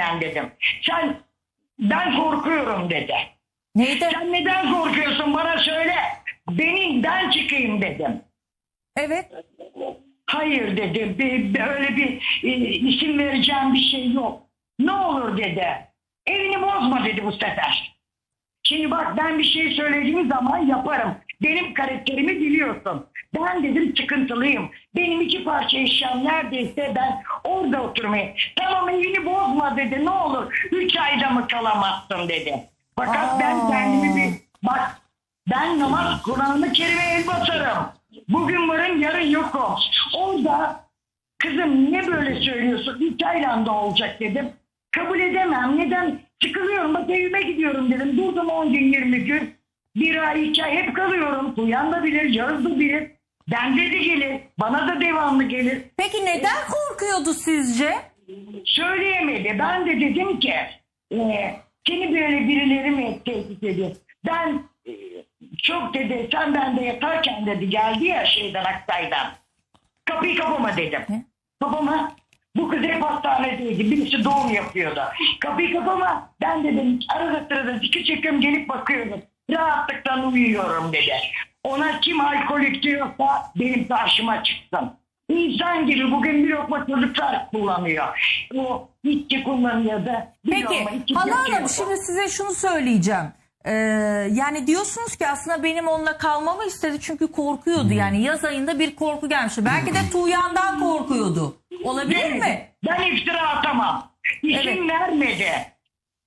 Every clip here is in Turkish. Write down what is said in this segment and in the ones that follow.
senden dedim. Sen ben korkuyorum dedi. Neydi? Sen neden korkuyorsun bana söyle. Benim ben çıkayım dedim. Evet. Hayır dedi. Bir, bir- öyle bir e, isim vereceğim bir şey yok. Ne olur dedi. Evini bozma dedi bu sefer. Şimdi bak ben bir şey söylediğim zaman yaparım. Benim karakterimi biliyorsun. Ben dedim sıkıntılıyım. Benim iki parça eşyam neredeyse ben orada oturmayı. Tamam evini bozma dedi ne olur. Üç ayda mı kalamazsın dedi. Fakat ben Aa. kendimi bir bak ben namaz Kur'an'ı kerime el basarım. Bugün varım yarın yokum. Orada kızım niye böyle söylüyorsun? Üç ayla olacak dedim. Kabul edemem. Neden? Sıkılıyorum. Bak evime gidiyorum dedim. Durdum 10 gün 20 gün. Bir ay iki ay hep kalıyorum. Uyan da bilir, Yağız da bilir. Bende de gelir. Bana da devamlı gelir. Peki neden korkuyordu sizce? Söyleyemedi. Ben de dedim ki e, seni böyle birileri mi tehdit ediyor? Ben e, çok dedi sen bende yatarken dedi geldi ya şeyden Aksay'dan. Kapıyı kapama dedim. Ne? Kapama. Bu kız hep hastanedeydi. Birisi doğum yapıyordu. Kapıyı kapama. Ben dedim arada sırada zikir çekiyorum gelip bakıyorum. Rahatlıktan uyuyorum dedi. Ona kim alkolik diyorsa benim karşıma çıksın. İnsan gibi bugün bir lokma çocuklar kullanıyor. O içki kullanıyor da. Peki Hala. Hanım şimdi size şunu söyleyeceğim. Ee, yani diyorsunuz ki aslında benim onunla kalmamı istedi çünkü korkuyordu. Yani yaz ayında bir korku gelmişti. Belki de Tuğyan'dan korkuyordu. Olabilir mi? Ben iftira atamam. İsim Evet. vermedi.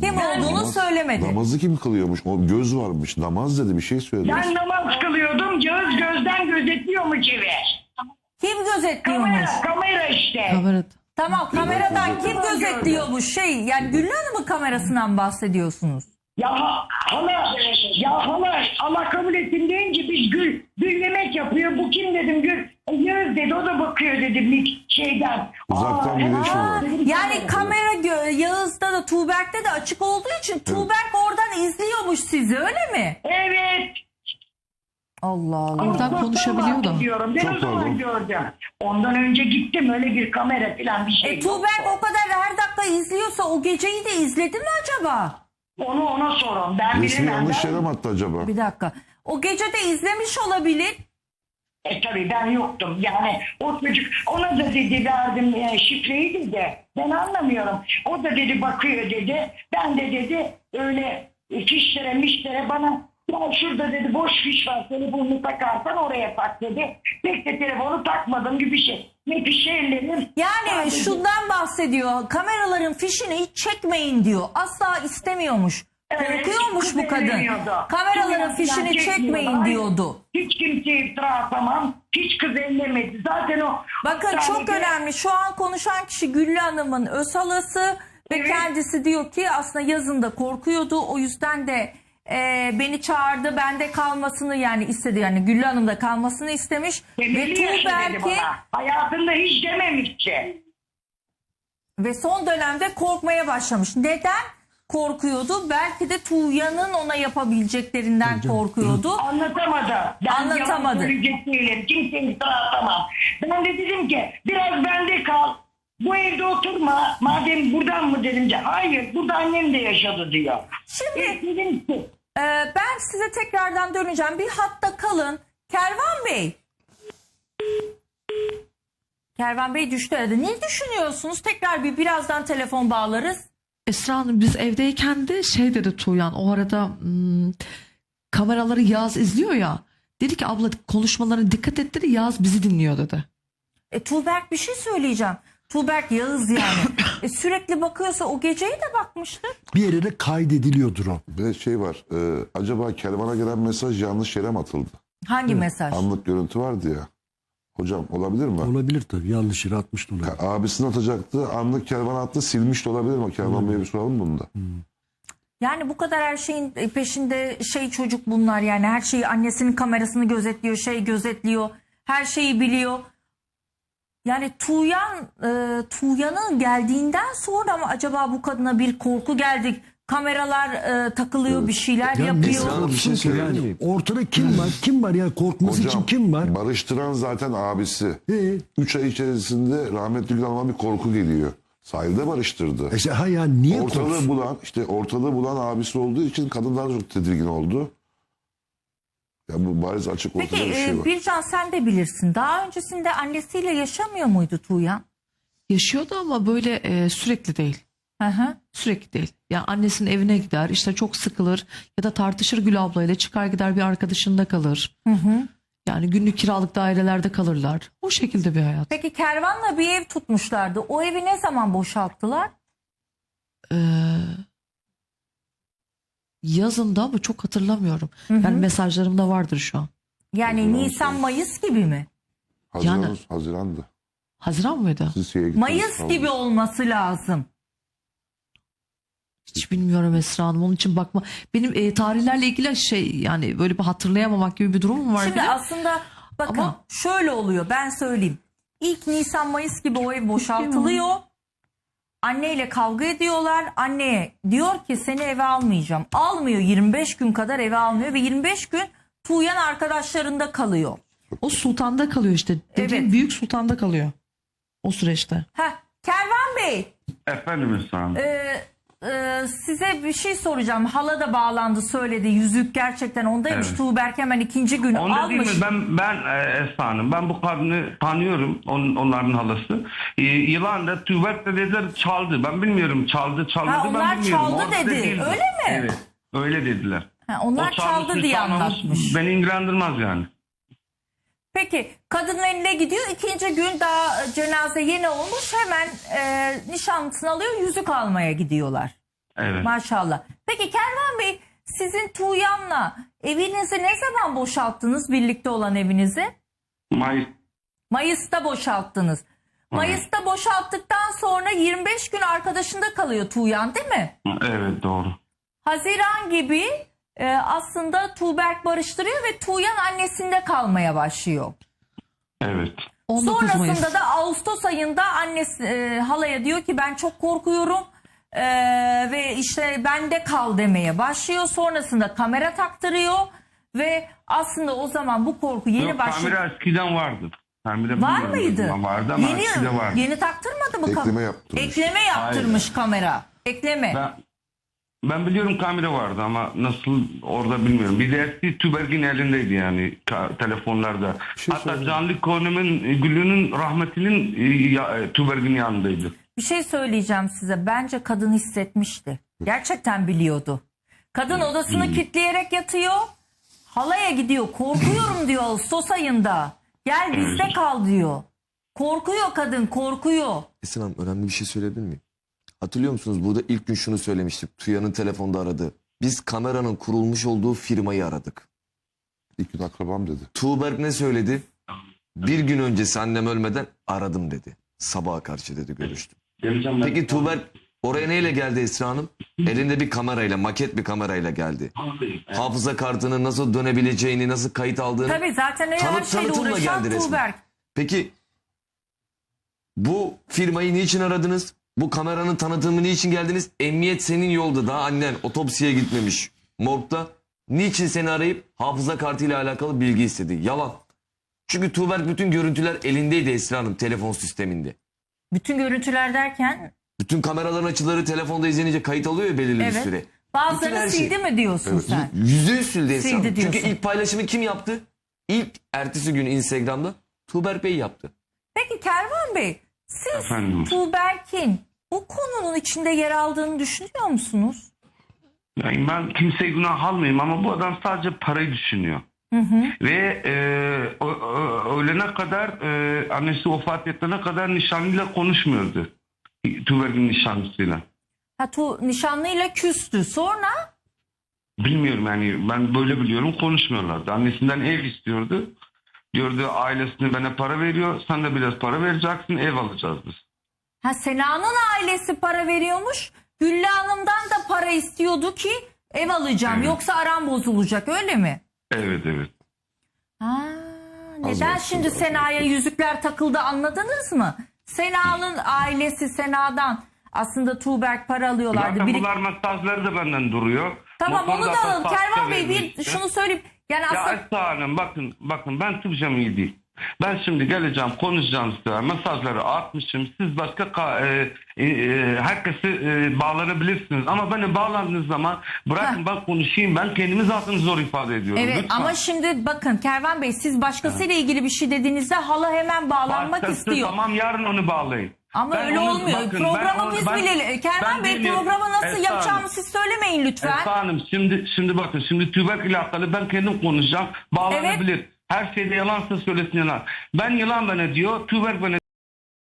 Kim olduğunu söylemedi. Namazı kim kılıyormuş? O göz varmış. Namaz dedi bir şey söyledi. Ben namaz kılıyordum. Göz gözden gözetliyormuş evi. Kim gözetliyormuş? Kamera, kamera işte. Tamam kameradan kim gözetliyormuş? Şey yani Güllü Hanım'ın kamerasından bahsediyorsunuz. Ya ha- hala, ya hala Allah kabul etsin deyince biz Gül, Gül yemek yapıyor. Bu kim dedim Gül. E, Yağız dedi o da bakıyor dedim bir şeyden. Uzaktan aa, olarak. dedim, Yani kamera gö- Yağız'da da Tuğberk'te de açık olduğu için Tuğberk oradan izliyormuş sizi öyle mi? Evet. Allah Allah. Oradan Uzaktan konuşabiliyor da. bahsediyorum. Ben Çok o zaman pardon. gördüm. Ondan önce gittim öyle bir kamera falan bir şey. E, yok. Tuğberk o kadar her dakika izliyorsa o geceyi de izledi mi acaba? Onu ona sorun. Ben Resmi bilemem. yanlış yere mi attı acaba? Bir dakika. O gece de izlemiş olabilir. E tabii ben yoktum. Yani o çocuk ona da dedi verdim e, şifreyi dedi. Ben anlamıyorum. O da dedi bakıyor dedi. Ben de dedi öyle fişlere mişlere bana ya şurada dedi boş fiş var telefonunu takarsan oraya tak dedi. Pek de telefonu takmadım gibi bir şey. Ne fişi ellerim. Yani Sadece- şundan bahsediyor. Kameraların fişini hiç çekmeyin diyor. Asla istemiyormuş. Evet, Korkuyormuş bu kadın. Kameraların fişini çekmeyin diyordu. Hiç kimseye iftira atamam. Hiç kız ellemedi. Zaten o Bakın çok hastanede- önemli. Şu an konuşan kişi Güllü Hanım'ın öz halası ve Evet. kendisi diyor ki aslında yazında korkuyordu. O yüzden de e, beni çağırdı. Bende kalmasını yani istedi. Yani Güllü Hanım'da kalmasını istemiş. Ve Tuğberk'i bana. Hayatında hiç dememiş ki. ve son dönemde korkmaya başlamış. Neden? korkuyordu. Belki de Tuğyan'ın ona yapabileceklerinden korkuyordu. Anlatamadı. Ben Anlatamadı. yalan söyleyecek değilim. Kimseye iftira atamam. Ben de dedim ki biraz bende kal. Bu evde oturma. Madem buradan mı dedim ki hayır burada annem de yaşadı diyor. Şimdi E, dedim ki Ee, ben size tekrardan döneceğim. Bir hatta kalın. Kervan Bey. Kervan Bey düştü arada. Ne düşünüyorsunuz? Tekrar bir birazdan telefon bağlarız. Esra Hanım biz evdeyken de şey dedi Tuğyan o arada hmm, kameraları Yağız izliyor ya. Dedi ki abla konuşmalarına dikkat et dedi Yağız bizi dinliyor dedi. E, Tuğberk bir şey söyleyeceğim. Tuğberk Yağız yani. E, sürekli bakıyorsa o geceyi de bakmıştır. Bir yere de kaydediliyordur o. Bir de şey var. e, acaba Kervan'a gelen mesaj yanlış yere mi atıldı? Hangi mesaj? Anlık görüntü vardı ya. Hocam olabilir mi? Olabilir tabii. Yanlış yere atmış da olabilir. Ka- Abisini atacaktı. Anlık kervan attı. Silmiş de olabilir mi? Kervan Bey'e bir soralım bunu da. Yani bu kadar her şeyin peşinde şey çocuk bunlar yani her şeyi annesinin kamerasını gözetliyor, şey gözetliyor, her şeyi biliyor. Yani Tuğyan, e, Tuğyan'ın geldiğinden sonra mı acaba bu kadına bir korku geldik? Kameralar e, takılıyor, bir şeyler Ya yapıyor. biz korksun Bir şey söyleyeyim yani. Ortada kim var? Kim var ya korkması için kim var? barıştıran zaten abisi. Ee, 3 ay içerisinde rahmetli Gül Hanım'a bir korku geliyor. Sahilde barıştırdı. E işte, ha ya niye ortalığı korksun? bulan işte ortalığı bulan abisi olduğu için kadın daha çok tedirgin oldu. Ya bu bariz açık ortada Peki bir şey e, var. Bircan sen de bilirsin. Daha öncesinde annesiyle yaşamıyor muydu Tuğyan? Yaşıyordu ama böyle e, sürekli değil. Hı hı. Sürekli değil. Ya annesinin evine gider işte çok sıkılır ya da tartışır Gül ablayla çıkar gider bir arkadaşında kalır. Hı hı. Yani günlük kiralık dairelerde kalırlar. O şekilde bir hayat. Peki kervanla bir ev tutmuşlardı. O evi ne zaman boşalttılar? Ee, yazında ama çok hatırlamıyorum. Yani mesajlarımda vardır şu an. Yani Haziran Nisan. Mayıs gibi mi? Haziran, yani- Haziran'dı. Haziran mıydı? Mayıs falan. gibi olması lazım. Hiç bilmiyorum Esra Hanım. Onun için bakma. Benim e, tarihlerle ilgili şey yani böyle bir hatırlayamamak gibi bir durum var. Şimdi benim. aslında bakın Ama- şöyle oluyor ben söyleyeyim. İlk Nisan Mayıs gibi o ev boşaltılıyor. Anneyle kavga ediyorlar. Anneye diyor ki seni eve almayacağım. Almıyor 25 gün kadar eve almıyor ve 25 gün Tuğyan arkadaşlarında kalıyor. O sultanda kalıyor işte. Dediğim Evet. büyük sultanda kalıyor. O süreçte. Heh, Kervan Bey Efendim Esra Hanım. e, e, size bir şey soracağım. Hala da bağlandı söyledi. Yüzük gerçekten ondaymış. Evet. Tuğberk hemen ikinci gün Onda değil almış. mi? Ben ben e, Esra Hanım. Ben bu kadını tanıyorum. On, onların halası. E, yılan da tübek de dediler çaldı. Ben bilmiyorum çaldı çalmadı Ha, ben onlar bilmiyorum. çaldı Ortada dedi. değildi. Öyle mi? Evet. Öyle dediler. Ha, onlar O çaldı çalmış, diye anlatmış. Beni ilgilendirmez yani. Peki eline gidiyor. ikinci gün daha cenaze yeni olmuş. Hemen e, nişanlısını alıyor. Yüzük almaya gidiyorlar. Evet. Maşallah. Peki Kervan Bey sizin Tuğyan'la evinizi ne zaman boşalttınız? Birlikte olan evinizi? Mayıs Mayıs'ta boşalttınız. Mayıs'ta boşalttıktan sonra 25 gün arkadaşında kalıyor Tuğyan değil mi? evet doğru. Haziran gibi e, aslında Tuğberk barıştırıyor ve Tuğyan annesinde kalmaya başlıyor. Evet. 19 Mayıs. Sonrasında da Ağustos ayında annesi e, halaya diyor ki ben çok korkuyorum e, ve işte bende kal demeye başlıyor. Sonrasında kamera taktırıyor ve aslında o zaman bu korku yeni Yok, başlıyor. kamera eskiden vardı. Kamera Var bilmiyorum mıydı? ama Vardı ama yeni, eskiden vardı. yeni taktırmadı mı? kam- Ekleme yaptırmış. Ekleme yaptırmış kamera. Ekleme. Ben, ben biliyorum kamera vardı ama nasıl orada bilmiyorum. Bir de eski Tübergin elindeydi yani ka- telefonlarda. şey Hatta söyleyeyim. Canlı Konu'nun e, Gülü'nün rahmetinin e, ya, e, Tübergin yanındaydı. Bir şey söyleyeceğim size. Bence kadın hissetmişti. Gerçekten biliyordu. Kadın odasını kilitleyerek yatıyor. Halaya gidiyor. Korkuyorum diyor Ağustos ayında. Gel bizde kal diyor. Korkuyor kadın korkuyor. Esin Hanım önemli bir şey söyleyebilir miyim? Hatırlıyor musunuz? Burada ilk gün şunu söylemiştik. Tuya'nın telefonda aradı. Biz kameranın kurulmuş olduğu firmayı aradık. İlk gün akrabam dedi. Tuğberk ne söyledi? Bir gün öncesi annem ölmeden aradım dedi. Sabaha karşı dedi görüştüm. Peki Tuğberk oraya neyle geldi Esra Hanım? Elinde bir kamerayla, maket bir kamerayla geldi. Hafıza kartının nasıl dönebileceğini, nasıl kayıt aldığını. Tabii zaten her Tanıt- şeyle uğraşan geldi resmen. Tuğberk. Peki bu firmayı niçin aradınız? Bu kameranın tanıtımı niçin geldiniz? Emniyet senin yolda daha annen otopsiye gitmemiş morgda. Niçin seni arayıp hafıza kartıyla alakalı bilgi istedi? Yalan. Çünkü Tuğberk bütün görüntüler elindeydi Esra Hanım telefon sisteminde. Bütün görüntüler derken Bütün kameraların açıları telefonda izlenince kayıt alıyor ya belirli bir evet. süre. Bütün Bazılarını her şey. sildi mi diyorsun sen? Yüzde yüz sildi Esra Sildi Hanım. Çünkü ilk paylaşımı kim yaptı? İlk ertesi gün Instagram'da Tuğberk Bey yaptı. Peki Kervan Bey siz Efendim? Tuğberk'in bu konunun içinde yer aldığını düşünüyor musunuz? Yani ben kimseye günah almayayım ama bu adam sadece parayı düşünüyor. Ve e, o, o- ölene kadar e, annesi vefat etene kadar nişanlıyla konuşmuyordu. Tübergin nişanlısıyla. Ha, tu, nişanlıyla küstü. Sonra Bilmiyorum yani ben böyle biliyorum konuşmuyorlardı. Annesinden ev istiyordu. Diyordu ailesine bana para veriyor. Sen de biraz para vereceksin ev alacağız biz. Ha, Sena'nın ailesi para veriyormuş. Güllü Hanım'dan da para istiyordu ki ev alacağım Evet. yoksa aram bozulacak öyle mi? Evet evet. Ha, neden olsun, şimdi az Sena'ya yüzükler takıldı anladınız mı? Sena'nın ailesi Sena'dan aslında Tuğberk para alıyorlardı. Zaten Biri- bunlar mesajları da benden duruyor. Tamam Motor onu da zaten alalım. Kervan Bey bir şunu söyleyeyim. Yani Ya aslında Esra Hanım bakın bakın ben Türkçem iyi değil. Ben şimdi geleceğim konuşacağım size. Mesajları atmışım. Siz başka ka- e, e, e, herkesi e, bağlanabilirsiniz. Ama beni bağlandığınız zaman bırakın ben konuşayım. Ben kendimi zaten zor ifade ediyorum. Evet Lütfen. ama şimdi bakın Kervan Bey siz başkasıyla ilgili bir şey dediğinizde hala hemen bağlanmak Başkası, istiyor. Tamam yarın onu bağlayın. Ama Ben öyle onu- olmuyor. bakın, programı onu- biz ben- bilelim. Kervan ben Bey biliyorum. programı nasıl Esra Hanım. siz söylemeyin lütfen. Esra Hanım şimdi, şimdi bakın şimdi tüberk ile alakalı ben kendim konuşacağım. Bağlanabilir. Her şeyde yalansa söylesin yalan. Ben yalan bana diyor. Tüberk bana